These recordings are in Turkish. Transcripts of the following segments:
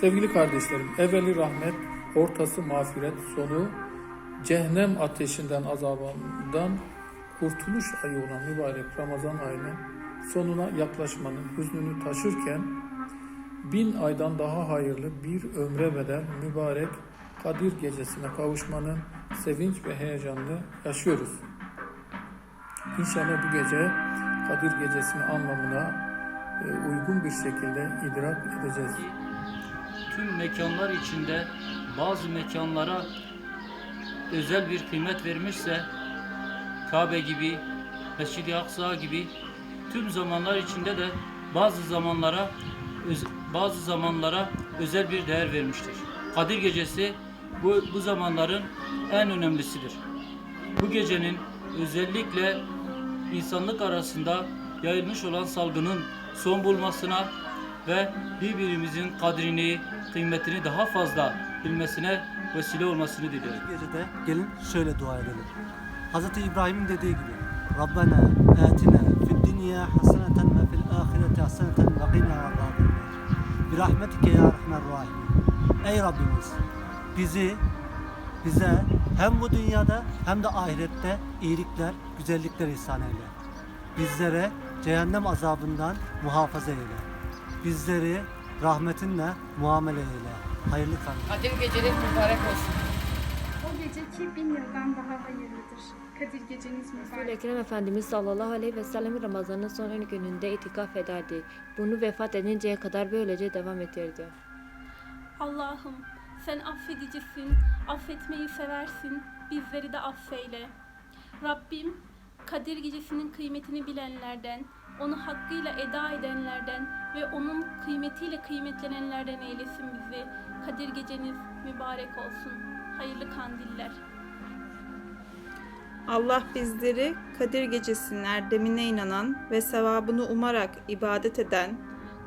Sevgili kardeşlerim, evveli rahmet, ortası mağfiret, sonu cehennem ateşinden, azabından kurtuluş ayı olan mübarek Ramazan ayının sonuna yaklaşmanın hüznünü taşırken bin aydan daha hayırlı bir ömre bedel mübarek Kadir gecesine kavuşmanın sevinç ve heyecanını yaşıyoruz. İnşallah bu gece Kadir gecesini anlamına e, uygun bir şekilde idrak edeceğiz. Tüm mekanlar içinde bazı mekanlara özel bir kıymet vermişse Kabe gibi, Mescid-i Aksa gibi tüm zamanlar içinde de bazı zamanlara bazı zamanlara özel bir değer vermiştir. Kadir Gecesi bu, bu zamanların en önemlisidir. Bu gecenin özellikle insanlık arasında yayılmış olan salgının son bulmasına ve birbirimizin kadrini, kıymetini daha fazla bilmesine vesile olmasını diliyorum. Gecede gelin şöyle dua edelim. Hz. İbrahim'in dediği gibi Rabbena atina fid dünya haseneten ve fil ahireti haseneten ve qina azabennar. Bir rahmetike ya rahman rahim. Ey Rabbimiz bizi bize hem bu dünyada hem de ahirette iyilikler, güzellikler ihsan eyle. Bizlere cehennem azabından muhafaza eyle. Bizleri rahmetinle muamele eyle. Hayırlı kandil. Kadir geceniz mübarek olsun. O gece ki bin yıldan daha hayırlıdır. Kadir geceniz Resul-i mübarek. Ekrem Efendimiz sallallahu aleyhi ve sellem Ramazan'ın son 10 gününde itikaf ederdi. Bunu vefat edinceye kadar böylece devam ettirdi. Allah'ım sen affedicisin, affetmeyi seversin, bizleri de affeyle. Rabbim Kadir Gecesi'nin kıymetini bilenlerden, onu hakkıyla eda edenlerden ve onun kıymetiyle kıymetlenenlerden eylesin bizi. Kadir Geceniz mübarek olsun. Hayırlı kandiller. Allah bizleri Kadir Gecesi'nin erdemine inanan ve sevabını umarak ibadet eden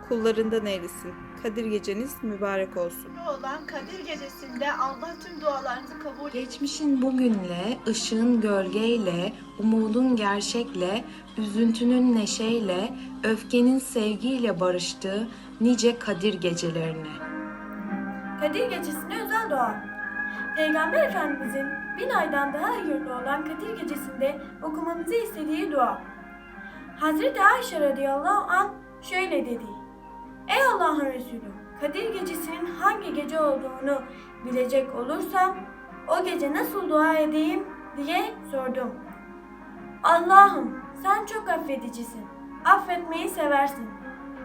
kullarından eylesin. Kadir Geceniz mübarek olsun. olan Kadir Gecesi'nde Allah tüm dualarınızı kabul Geçmişin bugünle, ışığın gölgeyle, umudun gerçekle, üzüntünün neşeyle, öfkenin sevgiyle barıştığı nice Kadir gecelerine. Kadir Gecesi'ne özel dua. Peygamber Efendimizin bin aydan daha hayırlı olan Kadir Gecesi'nde okumamızı istediği dua. Hazreti Ayşe radıyallahu an şöyle dedi. Ey Allah'ın Resulü, Kadir Gecesi'nin hangi gece olduğunu bilecek olursam o gece nasıl dua edeyim diye sordum. Allah'ım sen çok affedicisin. Affetmeyi seversin.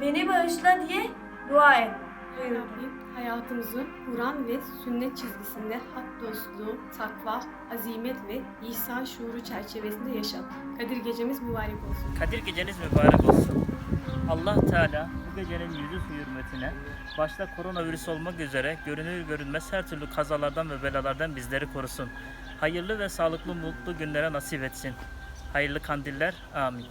Beni bağışla diye dua et. buyurdu. Rabbim hayatımızı Kur'an ve sünnet çizgisinde hak dostluğu, takva, azimet ve ihsan şuuru çerçevesinde yaşat. Kadir gecemiz mübarek olsun. Kadir geceniz mübarek olsun. Allah Teala bu gecenin yüzü su hürmetine başta koronavirüs olmak üzere görünür görünmez her türlü kazalardan ve belalardan bizleri korusun. Hayırlı ve sağlıklı mutlu günlere nasip etsin. Hayırlı kandiller. Amin.